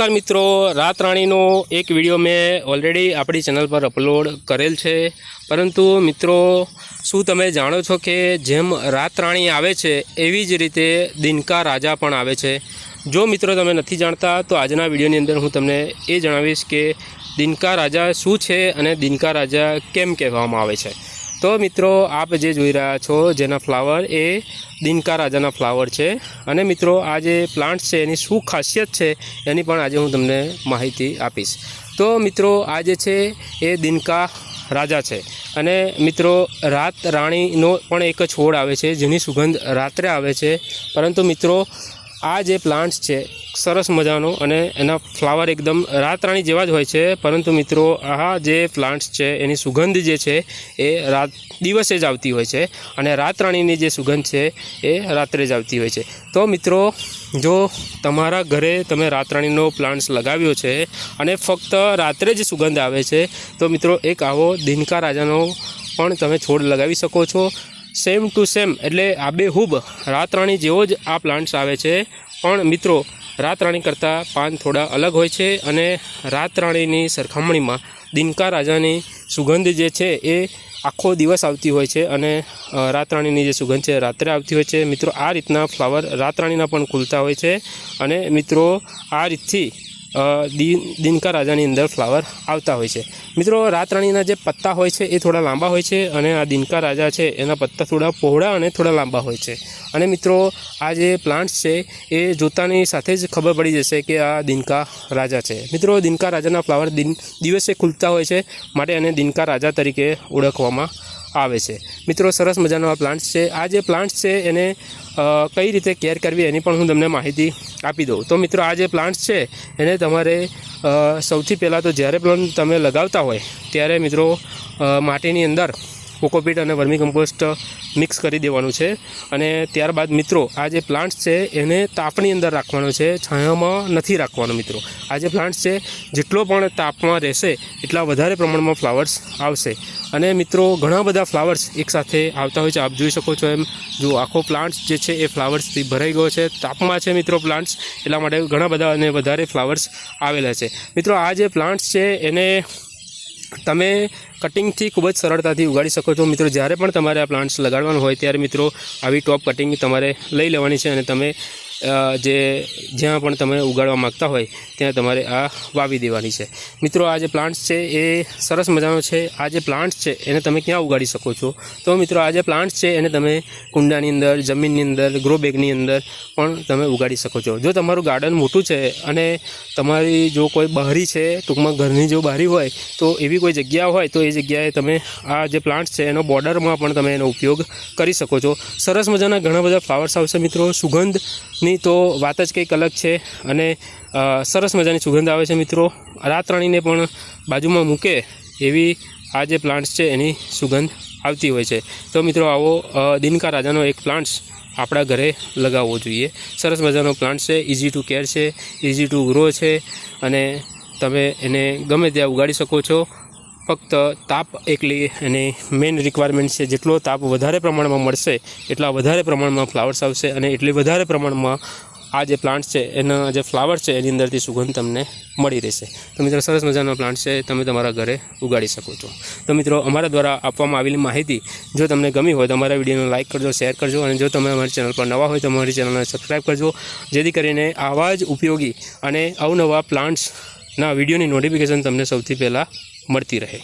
નમસ્કાર મિત્રો રાત રાણીનો એક વીડિયો મેં ઓલરેડી આપણી ચેનલ પર અપલોડ કરેલ છે. પરંતુ મિત્રો, શું તમે જાણો છો કે જેમ રાત રાણી આવે છે, એવી જ રીતે દિનકા રાજા પણ આવે છે. જો મિત્રો તમે નથી જાણતા, તો આજના વિડીયોની અંદર હું તમને એ જણાવીશ કે દિનકા રાજા શું છે અને દિનકા રાજા કેમ કહેવામાં આવે છે. તો મિત્રો, આપ જે જોઈ રહ્યા છો, જેના ફ્લાવર એ દિનકા રાજાના ફ્લાવર છે. અને મિત્રો, આ જે પ્લાન્ટ છે, એની શું ખાસિયત છે, એની પણ આજે હું તમને માહિતી આપીશ. તો મિત્રો, આ જે છે, એ દિનકા રાજા છે. અને મિત્રો, રાત રાણીનો પણ એક છોડ આવે છે, જેની સુગંધ રાત્રે આવે છે. પરંતુ મિત્રો આ જે પ્લાન્ટ્સ છે, સરસ મજાનો અને એના ફ્લાવર એકદમ રાતરાણી જેવા જ હોય છે. પરંતુ મિત્રો, આ જે પ્લાન્ટ્સ છે, એની સુગંધ જે છે, એ રાત દિવસે જ આવતી હોય છે અને રાતરાણીની જે સુગંધ છે, એ રાત્રે જ આવતી હોય છે. તો મિત્રો, જો તમારા ઘરે તમે રાતરાણીનો પ્લાન્ટ્સ લગાવ્યો છે અને ફક્ત રાત્રે જ સુગંધ આવે છે, તો મિત્રો, એક આવો દિનકા રાજાનો પણ તમે છોડ લગાવી શકો છો. સેમ ટુ સેમ એટલે આબેહૂબ રાત રાતરાણી જેવો જ આ પ્લાન્ટ્સ આવે છે. પણ મિત્રો, રાતરાણી કરતાં પાન થોડા અલગ હોય છે અને રાતરાણીની સરખામણીમાં દિનકા રાજાની સુગંધ જે છે એ આખો દિવસ આવતી હોય છે અને રાતરાણીની રાત રાણીની જે સુગંધ છે રાત્રે આવતી હોય છે. મિત્રો, આ રીતના ફ્લાવર રાત રાણીના પણ ખુલતા હોય છે અને મિત્રો, આ રીતથી દિનકા રાજાની અંદર ફ્લાવર આવતા હોય છે. મિત્રો રાત રાણીના જે પત્તા હોય છે એ થોડા લાંબા હોય છે અને આ દિનકા રાજા છે એના પત્તા થોડા પહોળા અને થોડા લાંબા હોય છે. અને મિત્રો, આ જે પ્લાન્ટ્સ છે એ જોતાની સાથે જ ખબર પડી જશે કે આ દિનકા રાજા છે. મિત્રો, દિનકા રાજાના ફ્લાવર દિન, દિવસે ખુલતા હોય છે માટે એને દિનકા રાજા તરીકે ઓળખવામાં આવે છે. મિત્રો, સરસ મજાનો આ પ્લાન્ટ છે. આ જે પ્લાન્ટ છે, એને કઈ રીતે કેર કરવી એની પણ હું તમને માહિતી આપી દઉં. તો મિત્રો, આ જે પ્લાન્ટ્સ છે, એને તમારે સૌથી પહેલાં તો જ્યારે પણ તમે લગાવતા હોય, ત્યારે મિત્રો માટીની અંદર કોકોપીટ અને વર્મી કમ્પોસ્ટ મિક્સ કરી દેવાનું છે. અને ત્યારબાદ મિત્રો, આ જે પ્લાન્ટ્સ છે, એને તાપની અંદર રાખવાનો છે, છાયામાં નથી રાખવાનો મિત્રો. આ જે પ્લાન્ટ્સ છે, જેટલો પણ તાપમાં રહેશે, એટલા વધારે પ્રમાણમાં ફ્લાવર્સ આવશે. અને મિત્રો, ઘણા બધા ફ્લાવર્સ એકસાથે આવતા હોય છે. આપ જોઈ શકો છો એમ, જો આખો પ્લાન્ટ્સ જે છે, એ ફ્લાવર્સથી ભરાઈ ગયો છે. તાપમાં છે મિત્રો પ્લાન્ટ્સ, એટલા માટે ઘણા બધા અને વધારે ફ્લાવર્સ આવેલા છે. મિત્રો, આ જે પ્લાન્ટ્સ છે, એને તમે કટિંગથી ખૂબ જ સરળતાથી ઉગાડી શકો છો. મિત્રો, જ્યારે પણ તમારે આ પ્લાન્ટ્સ લગાડવાનું હોય, ત્યારે મિત્રો, આવી ટોપ કટિંગ તમારે લઈ લેવાની છે અને તમે જે જ્યાં પણ તમે ઉગાડવા માગતા હોય, ત્યાં તમારે આ વાવી દેવાની છે. મિત્રો, આ જે પ્લાન્ટ્સ છે, એ સરસ મજાનો છે. આ જે પ્લાન્ટ્સ છે, એને તમે ક્યાં ઉગાડી શકો છો? તો મિત્રો, આ જે પ્લાન્ટ્સ છે, એને તમે કુંડાની અંદર, જમીનની અંદર ગ્રો બેગની અંદર પણ તમે ઉગાડી શકો છો. જો તમારું ગાર્ડન મોટું છે અને તમારી જો કોઈ બહારી છે, ટૂંકમાં ઘરની જો બહારી હોય, તો એવી કોઈ જગ્યા હોય, તો એ જગ્યાએ તમે આ જે પ્લાન્ટ્સ છે, એનો બોર્ડરમાં પણ તમે એનો ઉપયોગ કરી શકો છો. સરસ મજાના ઘણા બધા ફ્લાવર્સ આવશે મિત્રો. સુગંધની તો વાત જ કંઈક અલગ છે અને સરસ મજાની સુગંધ આવે છે મિત્રો. રાત રાણીને પણ બાજુમાં મૂકે એવી આ જે પ્લાન્ટ્સ છે એની સુગંધ આવતી હોય છે. તો મિત્રો આવો દિનકા રાજાનો એક પ્લાન્ટ્સ આપણા ઘરે લગાવવો જોઈએ. સરસ મજાનો પ્લાન્ટ છે ઇઝી ટુ કેર છે ઇઝી ટુ ગ્રો છે અને તમે એને ગમે ત્યાં ઉગાડી શકો છો. ફક્ત તાપ એકલી એની મેઇન રિક્વાયરમેન્ટ છે, જેટલો તાપ વધારે પ્રમાણમાં મળશે, એટલા વધારે પ્રમાણમાં ફ્લાવર્સ આવશે અને એટલી વધારે પ્રમાણમાં આ જે પ્લાન્ટ છે, એના જે ફ્લાવર છે, એની અંદરથી સુગંધ તમને મળી રહેશે. તો મિત્રો, સરસ મજાનો પ્લાન્ટ છે, તમે તમારા ઘરે ઉગાડી શકો છો. તો મિત્રો, અમારા દ્વારા આપવામાં આવેલી માહિતી જો તમને ગમી હોય તો અમારા વિડીયોને લાઇક કરજો શેર કરજો અને જો તમે અમારી ચેનલ પર નવા હોય તો અમારી ચેનલને સબસ્ક્રાઈબ કરજો. જેથી કરીને આવા જ ઉપયોગી અને અવનવા પ્લાન્ટ્સના વિડીયોની નોટિફિકેશન તમને સૌથી પહેલાં મળતી રહે.